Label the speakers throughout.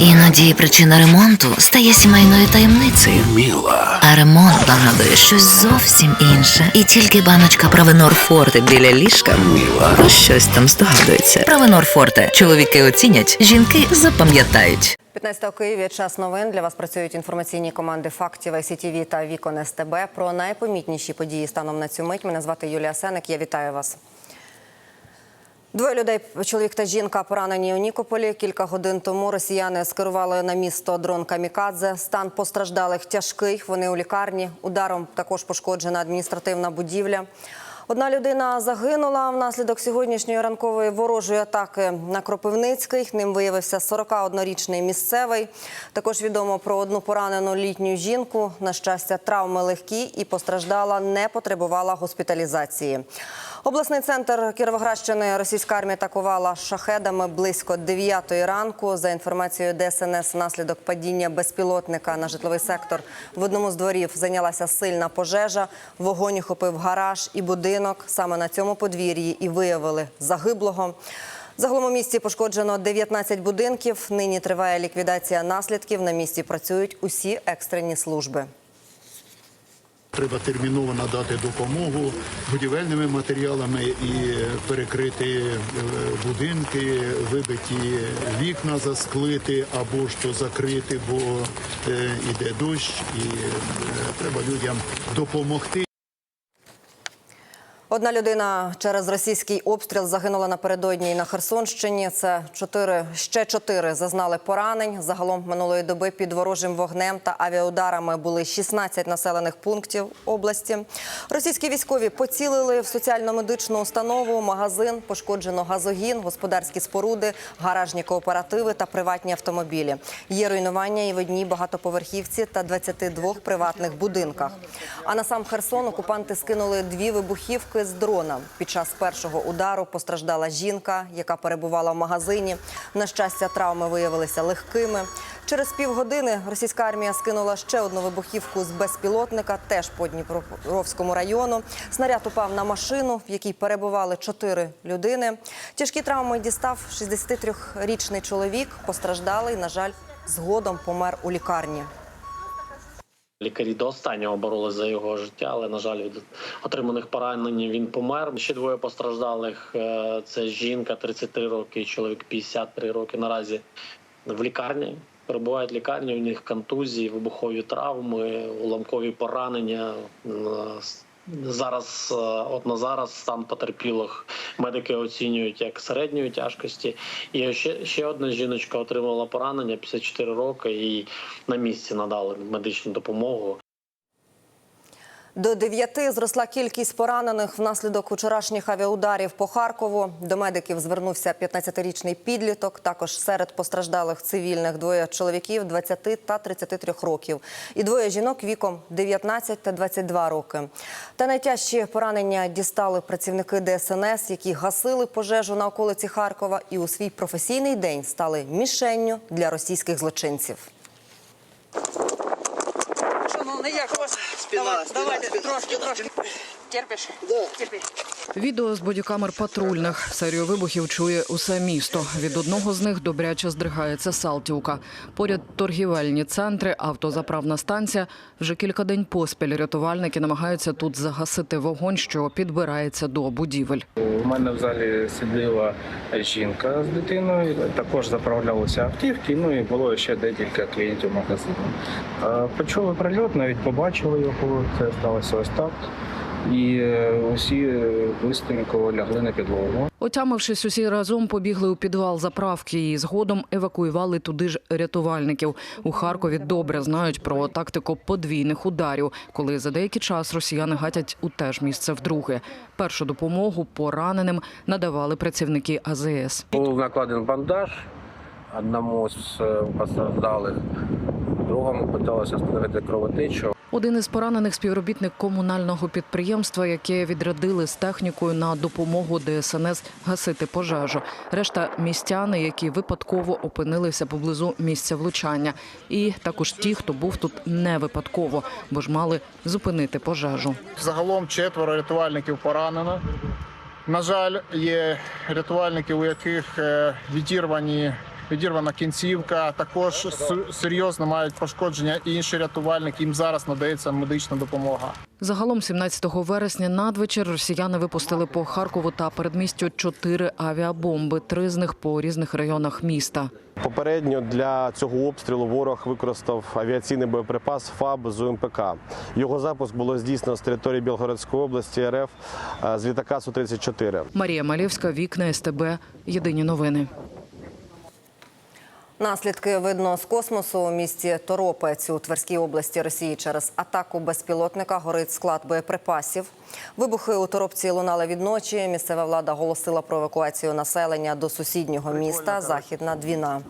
Speaker 1: Іноді причина ремонту стає сімейною таємницею.
Speaker 2: Міла.
Speaker 1: А ремонт нагадує щось зовсім інше. І тільки баночка Правенор Форте біля ліжка
Speaker 2: Міла.
Speaker 1: про щось там здогадується. Правенор Форте. Чоловіки оцінять, жінки запам'ятають.
Speaker 3: 15 у Києві час новин. Для вас працюють інформаційні команди фактів ICTV та Вікон СТБ. Про найпомітніші події станом на цю мить. Мене звати Юлія Сеник. Я вітаю вас. Двоє людей, чоловік та жінка, поранені у Нікополі. Кілька годин тому росіяни скерували на місто дрон Камікадзе. Стан постраждалих тяжкий. Вони у лікарні. Ударом також пошкоджена адміністративна будівля. Одна людина загинула внаслідок сьогоднішньої ранкової ворожої атаки на Кропивницький. Ним виявився 41-річний місцевий. Також відомо про одну поранену літню жінку. На щастя, травми легкі і постраждала, не потребувала госпіталізації. Обласний центр Кіровоградщини російська армія атакувала шахедами близько 9 ранку. За інформацією ДСНС, внаслідок падіння безпілотника на житловий сектор в одному з дворів зайнялася сильна пожежа. Вогонь охопив гараж і будинок. Саме на цьому подвір'ї і виявили загиблого. Загалом у місті пошкоджено 19 будинків. Нині триває ліквідація наслідків. На місці працюють усі екстрені служби.
Speaker 4: Треба терміново надати допомогу будівельними матеріалами і перекрити е, будинки, вибиті вікна засклити або що закрити, бо йде дощ, і е, треба людям допомогти.
Speaker 3: Одна людина через російський обстріл загинула напередодні на Херсонщині. Це чотири ще чотири зазнали поранень. Загалом минулої доби під ворожим вогнем та авіаударами були 16 населених пунктів області. Російські військові поцілили в соціально-медичну установу, магазин, пошкоджено газогін, господарські споруди, гаражні кооперативи та приватні автомобілі. Є руйнування і в одній багатоповерхівці та 22 приватних будинках. А на сам Херсон окупанти скинули дві вибухівки з дрона. Під час першого удару постраждала жінка, яка перебувала в магазині. На щастя, травми виявилися легкими. Через півгодини російська армія скинула ще одну вибухівку з безпілотника, теж по Дніпровському району. Снаряд упав на машину, в якій перебували чотири людини. Тяжкі травми дістав 63-річний чоловік. Постраждалий, на жаль, згодом помер у лікарні.
Speaker 5: Лікарі до останнього боролись за його життя, але на жаль, від отриманих поранень він помер. Ще двоє постраждалих. е, Це жінка 33 роки, чоловік 53 роки. Наразі в лікарні перебувають в лікарні. У них контузії, вибухові травми, уламкові поранення. Зараз, е, от на зараз, стан потерпілих медики оцінюють як середньої тяжкості. І ще, ще одна жіночка отримала поранення 54 роки і на місці надали медичну допомогу.
Speaker 3: До дев'яти зросла кількість поранених внаслідок вчорашніх авіаударів по Харкову. До медиків звернувся 15-річний підліток. Також серед постраждалих цивільних двоє чоловіків 20 та 33 років. І двоє жінок віком 19 та 22 роки. Та найтяжчі поранення дістали працівники ДСНС, які гасили пожежу на околиці Харкова і у свій професійний день стали мішенню для російських злочинців.
Speaker 6: Вас? Давай, давайте, трошки, трошки. Терпиш? Терпи.
Speaker 7: Відео з бодікамер патрульних. Серію вибухів чує усе місто. Від одного з них добряче здригається Салтівка. Поряд торгівельні центри, автозаправна станція. Вже кілька день поспіль рятувальники намагаються тут загасити вогонь, що підбирається до будівель.
Speaker 8: У мене в залі сиділа жінка з дитиною, також заправлялися автівки. Ну і було ще декілька клієнтів магазину. Почули прильот, навіть побачили його. Це сталося ось так. І е, усі швидко лягли на підлогу.
Speaker 7: Отямившись, усі разом побігли у підвал заправки і згодом евакуювали туди ж рятувальників. У Харкові добре знають про тактику подвійних ударів, коли за деякий час росіяни гатять у те ж місце вдруге. Першу допомогу пораненим надавали працівники АЗС.
Speaker 8: Був накладений бандаж одному з е, постраждалих, другому питалося встановити кровотечу.
Speaker 7: Один із поранених співробітник комунального підприємства, яке відрядили з технікою на допомогу ДСНС гасити пожежу. Решта містяни, які випадково опинилися поблизу місця влучання, і також ті, хто був тут не випадково, бо ж мали зупинити пожежу.
Speaker 9: Загалом четверо рятувальників поранено. На жаль, є рятувальники, у яких е, відірвані відірвана кінцівка. Також серйозно мають пошкодження і інші рятувальники. Їм зараз надається медична допомога.
Speaker 7: Загалом 17 вересня надвечір росіяни випустили по Харкову та передмістю чотири авіабомби, три з них по різних районах міста.
Speaker 2: Попередньо для цього обстрілу ворог використав авіаційний боєприпас ФАБ з УМПК. Його запуск було здійснено з території Білгородської області РФ е, з літака Су-34.
Speaker 7: Марія Малєвська, вікна СТБ. Єдині новини.
Speaker 3: Наслідки видно з космосу у місті Торопець у Тверській області Росії через атаку безпілотника горить склад боєприпасів. Вибухи у Торопці лунали від ночі. Місцева влада оголосила про евакуацію населення до сусіднього міста Західна Двіна.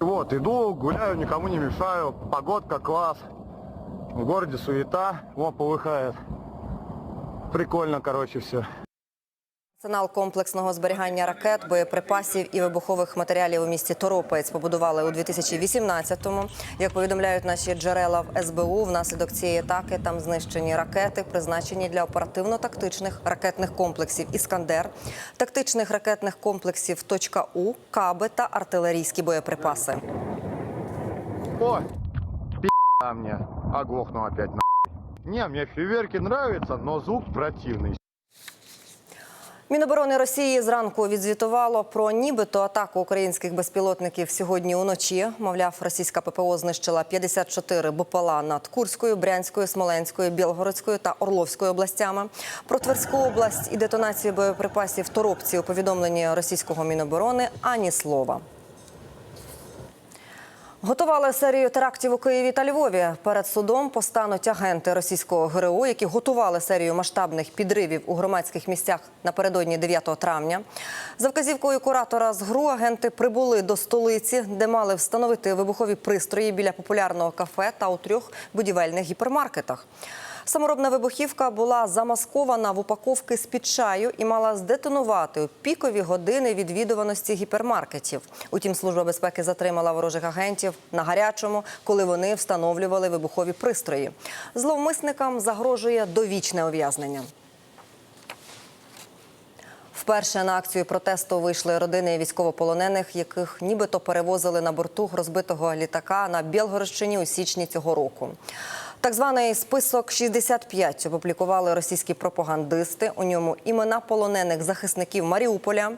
Speaker 10: Вот, иду, гуляю, никому не мешаю. Погодка класс. В городе суета. Вон полыхает. Прикольно, короче, все.
Speaker 3: Арсенал комплексного зберігання ракет, боєприпасів і вибухових матеріалів у місті Торопець побудували у 2018-му. Як повідомляють наші джерела в СБУ, внаслідок цієї атаки там знищені ракети, призначені для оперативно-тактичних ракетних комплексів Іскандер, тактичних ракетних комплексів «Точка У», каби та артилерійські боєприпаси.
Speaker 10: О, пи***а мне. Оглохну опять на. Не, мне фейерверки нравятся, но звук противный.
Speaker 3: Міноборони Росії зранку відзвітувало про нібито атаку українських безпілотників сьогодні уночі. Мовляв, російська ППО знищила 54 БПЛА над Курською, Брянською, Смоленською, Білгородською та Орловською областями. Про Тверську область і детонацію боєприпасів Торопці у повідомленні російського міноборони ані слова. Готували серію терактів у Києві та Львові. Перед судом постануть агенти російського ГРУ, які готували серію масштабних підривів у громадських місцях напередодні 9 травня. За вказівкою куратора з ГРУ агенти прибули до столиці, де мали встановити вибухові пристрої біля популярного кафе та у трьох будівельних гіпермаркетах. Саморобна вибухівка була замаскована в упаковки з-під чаю і мала здетонувати у пікові години відвідуваності гіпермаркетів. Утім, служба безпеки затримала ворожих агентів на гарячому, коли вони встановлювали вибухові пристрої. Зловмисникам загрожує довічне ув'язнення. Вперше на акцію протесту вийшли родини військовополонених, яких нібито перевозили на борту розбитого літака на Білгородщині у січні цього року. Так званий список 65 опублікували російські пропагандисти. У ньому імена полонених захисників Маріуполя,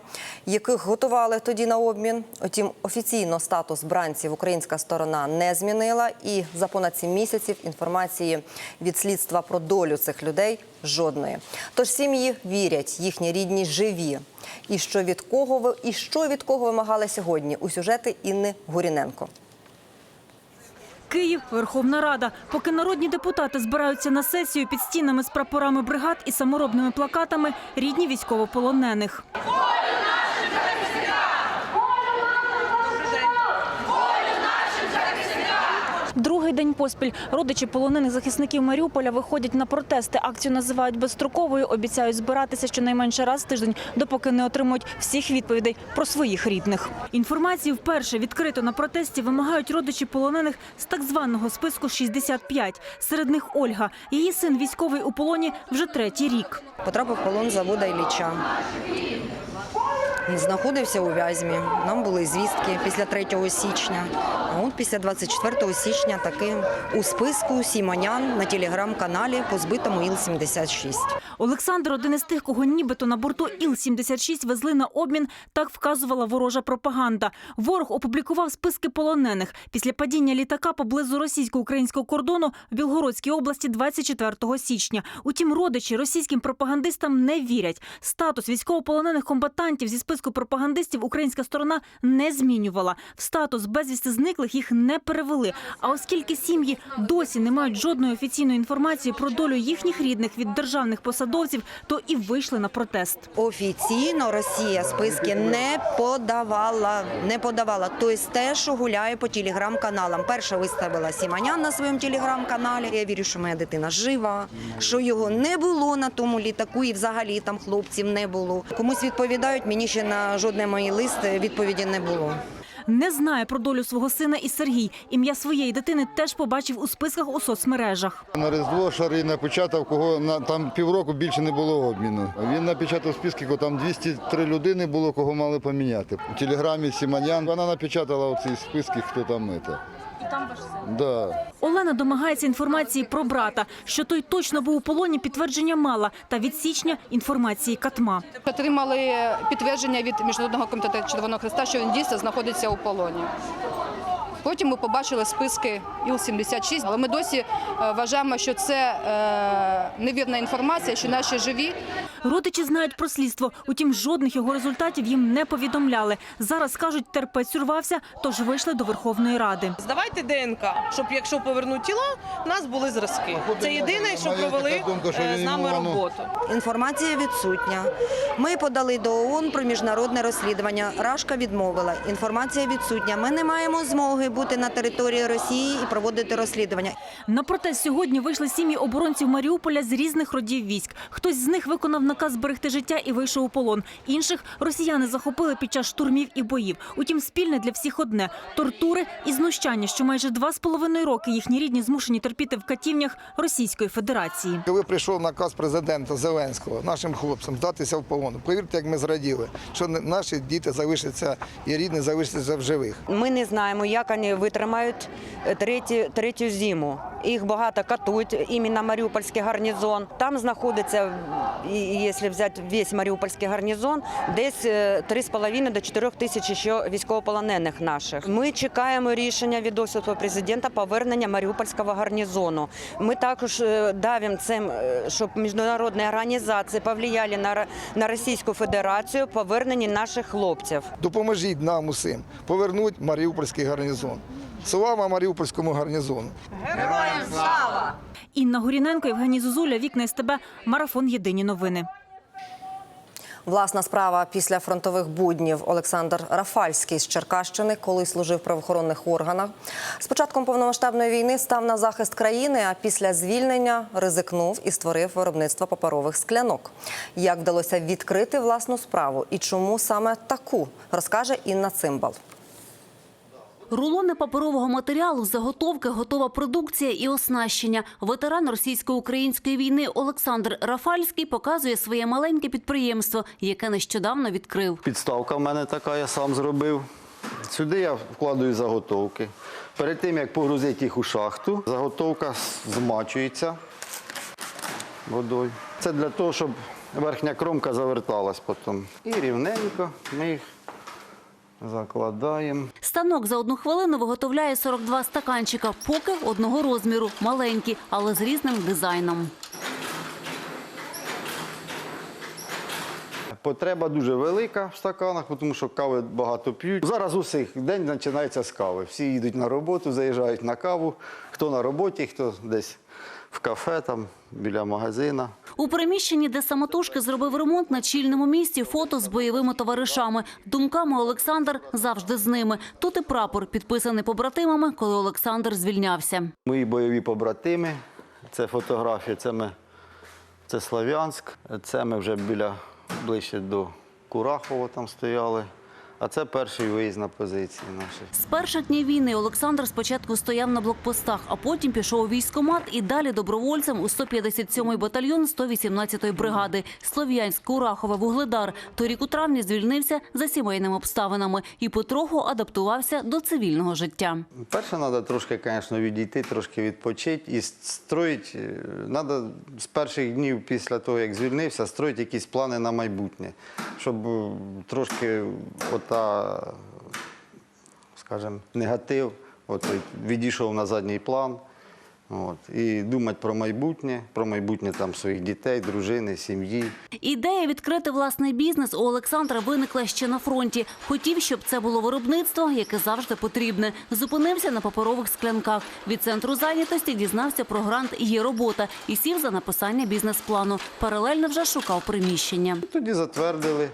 Speaker 3: яких готували тоді на обмін. Утім, офіційно статус бранців українська сторона не змінила. І за понад сім місяців інформації від слідства про долю цих людей жодної. Тож сім'ї вірять, їхні рідні живі. І що від кого ви і що від кого вимагали сьогодні у сюжети Інни Гуріненко.
Speaker 11: Київ, Верховна Рада. Поки народні депутати збираються на сесію під стінами з прапорами бригад і саморобними плакатами, рідні військовополонених. День поспіль родичі полонених захисників Маріуполя виходять на протести. Акцію називають безстроковою, обіцяють збиратися щонайменше раз в тиждень, допоки не отримують всіх відповідей про своїх рідних. Інформації вперше відкрито на протесті вимагають родичі полонених з так званого списку 65. Серед них Ольга. Її син військовий у полоні вже третій рік.
Speaker 12: Потрапив полон завода Ілліча. Знаходився у в'язьмі. Нам були звістки після 3 січня. А от після 24 січня таки у списку Сіманян на телеграм-каналі по збитому Іл-76.
Speaker 11: Олександр один із тих, кого нібито на борту Іл-76 везли на обмін, так вказувала ворожа пропаганда. Ворог опублікував списки полонених після падіння літака поблизу російсько-українського кордону в Білгородській області 24 січня. Утім, родичі російським пропагандистам не вірять. Статус військовополонених комбатантів зі списку пропагандистів українська сторона не змінювала. В статус безвісти зниклих їх не перевели. А оскільки сім'ї досі не мають жодної офіційної інформації про долю їхніх рідних від державних посадовців, то і вийшли на протест.
Speaker 12: Офіційно Росія списки не подавала. Не подавала. Тобто те, що гуляє по телеграм-каналам. Перша виставила Сіманян на своєму телеграм-каналі. Я вірю, що моя дитина жива, що його не було на тому літаку, і взагалі там хлопців не було. Комусь відповідають, мені ще на жодний мій лист відповіді не було.
Speaker 11: Не знає про долю свого сина і Сергій. Ім'я своєї дитини теж побачив у списках у соцмережах.
Speaker 10: На Різдво шари напечатав, кого на там півроку більше не було обміну. Він напечатав списки, кого там 203 людини було, кого мали поміняти. У телеграмі Сіманян вона напечатала оці списки, хто там це. Там ваш син? Да.
Speaker 11: Олена домагається інформації про брата. Що той точно був у полоні, підтвердження мала. Та від січня інформації катма.
Speaker 13: Отримали підтвердження від Міжнародного комітету Червоного Христа, що він дійсно знаходиться у полоні. Потім ми побачили списки Іл-76, але ми досі е, вважаємо, що це е, невірна інформація, що наші живі.
Speaker 11: Родичі знають про слідство, утім, жодних його результатів їм не повідомляли. Зараз кажуть, терпець урвався, тож вийшли до Верховної Ради.
Speaker 6: Здавайте ДНК, щоб якщо повернуть тіла, у нас були зразки. Це єдине, що провели е, з нами роботу.
Speaker 12: Інформація відсутня. Ми подали до ООН про міжнародне розслідування. Рашка відмовила. Інформація відсутня. Ми не маємо змоги бути на території Росії і проводити розслідування.
Speaker 11: На протест сьогодні вийшли сім'ї оборонців Маріуполя з різних родів військ. Хтось з них виконав наказ зберегти життя і вийшов у полон. Інших росіяни захопили під час штурмів і боїв. Утім, спільне для всіх одне тортури і знущання, що майже два з половиною роки їхні рідні змушені терпіти в катівнях Російської Федерації.
Speaker 10: Коли прийшов наказ президента Зеленського нашим хлопцям здатися в полон, повірте, як ми зраділи, що наші діти залишаться і рідні залишаться в живих.
Speaker 12: Ми не знаємо, як вони витримають третю, третю зиму. Їх багато катують, іменно Маріупольський гарнізон. Там знаходиться, і- і якщо взяти весь Маріупольський гарнізон, десь е, 3,5 до 4 тисяч ще військовополонених наших. Ми чекаємо рішення від Офісу президента повернення Маріупольського гарнізону. Ми також е, давимо цим, е, щоб міжнародні організації повлияли на, на Російську Федерацію повернення наших хлопців.
Speaker 10: Допоможіть нам усім повернути Маріупольський гарнізон. Слава Маріупольському гарнізону!
Speaker 11: Інна Горіненко, Євгеній Зозуля, Вікна СТБ, Марафон Єдині новини.
Speaker 3: Власна справа після фронтових буднів Олександр Рафальський з Черкащини, коли служив в правоохоронних органах. З початком повномасштабної війни став на захист країни, а після звільнення ризикнув і створив виробництво паперових склянок. Як вдалося відкрити власну справу і чому саме таку, розкаже Інна Цимбал.
Speaker 14: Рулони паперового матеріалу, заготовки, готова продукція і оснащення. Ветеран російсько-української війни Олександр Рафальський показує своє маленьке підприємство, яке нещодавно відкрив.
Speaker 15: Підставка в мене така, я сам зробив. Сюди я вкладаю заготовки. Перед тим, як погрузити їх у шахту, заготовка змачується водою. Це для того, щоб верхня кромка заверталась потім. І рівненько ми їх закладаємо.
Speaker 14: Станок за одну хвилину виготовляє 42 стаканчика, поки одного розміру, маленькі, але з різним дизайном.
Speaker 15: Потреба дуже велика в стаканах, тому що кави багато п'ють. Зараз у всіх день починається з кави. Всі їдуть на роботу, заїжджають на каву. Хто на роботі, хто десь в кафе, там, біля магазина.
Speaker 14: У приміщенні, де самотужки зробив ремонт на чільному місці, фото з бойовими товаришами. Думками Олександр завжди з ними. Тут і прапор, підписаний побратимами, коли Олександр звільнявся.
Speaker 15: Мої бойові побратими. Це фотографія, це ми це Слав'янськ. Це ми вже біля ближче до Курахова там стояли. А це перший виїзд на позиції наші.
Speaker 14: З перших днів війни Олександр спочатку стояв на блокпостах, а потім пішов у військкомат і далі добровольцем у 157-й батальйон 118-ї бригади. Слов'янськ, Курахове, Вугледар. Торік у травні звільнився за сімейними обставинами і потроху адаптувався до цивільного життя.
Speaker 15: Перше, треба трошки, звісно, відійти, трошки відпочити і строїти. Треба з перших днів після того, як звільнився, строїти якісь плани на майбутнє, щоб е, трошки ота, скажімо, негатив от, відійшов на задній план. От, і думати про майбутнє, про майбутнє там своїх дітей, дружини, сім'ї.
Speaker 14: Ідея відкрити власний бізнес у Олександра виникла ще на фронті. Хотів, щоб це було виробництво, яке завжди потрібне. Зупинився на паперових склянках. Від центру зайнятості дізнався про грант «Є робота» і сів за написання бізнес-плану. Паралельно вже шукав приміщення.
Speaker 15: Тоді затвердили.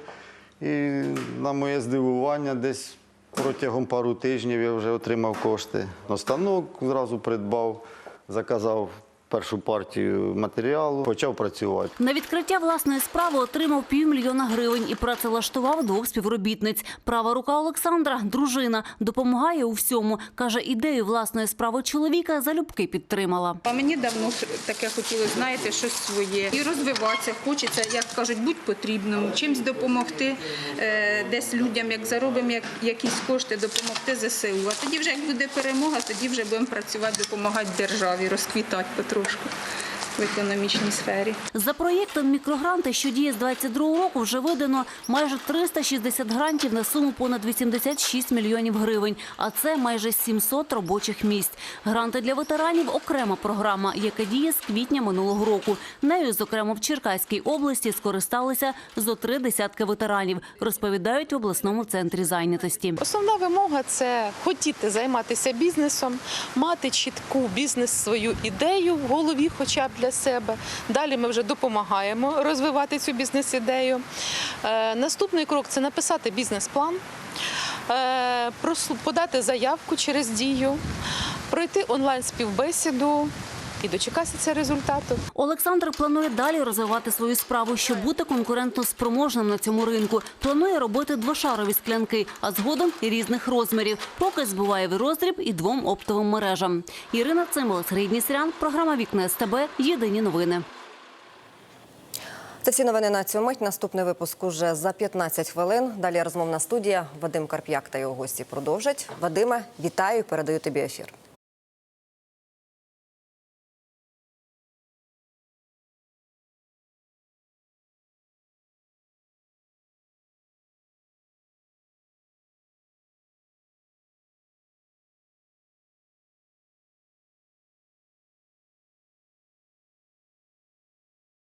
Speaker 15: І на моє здивування, десь протягом пару тижнів я вже отримав кошти. На станок зразу придбав, заказав першу партію матеріалу, почав працювати.
Speaker 14: На відкриття власної справи отримав півмільйона гривень і працевлаштував двох співробітниць. Права рука Олександра, дружина, допомагає у всьому. Каже, ідею власної справи чоловіка залюбки підтримала.
Speaker 16: А мені давно таке хотілося, знаєте, щось своє. І розвиватися хочеться, як кажуть, будь потрібним, чимось допомогти е, десь людям, як заробимо як, якісь кошти, допомогти ЗСУ. А тоді вже як буде перемога, тоді вже будемо працювати, допомагати державі, розквітати потрошку в економічній сфері.
Speaker 14: За проєктом «Мікрогранти», що діє з 22 року, вже видано майже 360 грантів на суму понад 86 мільйонів гривень, а це майже 700 робочих місць. Гранти для ветеранів – окрема програма, яка діє з квітня минулого року. Нею, зокрема, в Черкаській області скористалися зо три десятки ветеранів, розповідають в обласному центрі зайнятості.
Speaker 17: Основна вимога це хотіти займатися бізнесом, мати чітку бізнес свою ідею в голові, хоча б для себе. Далі ми вже допомагаємо розвивати цю бізнес-ідею. Е, наступний крок це написати бізнес-план, е, подати заявку через дію, пройти онлайн-співбесіду і дочекатися результату.
Speaker 14: Олександр планує далі розвивати свою справу, щоб бути конкурентно спроможним на цьому ринку. Планує робити двошарові склянки, а згодом і різних розмірів. Поки збиває в роздріб і двом оптовим мережам. Ірина Цимбал, Сергій Днісрян, програма Вікна СТБ. Єдині новини.
Speaker 3: Це всі новини на цю мить. Наступний випуск уже за 15 хвилин. Далі розмовна студія. Вадим Карп'як та його гості продовжать. Вадиме, вітаю і передаю тобі ефір.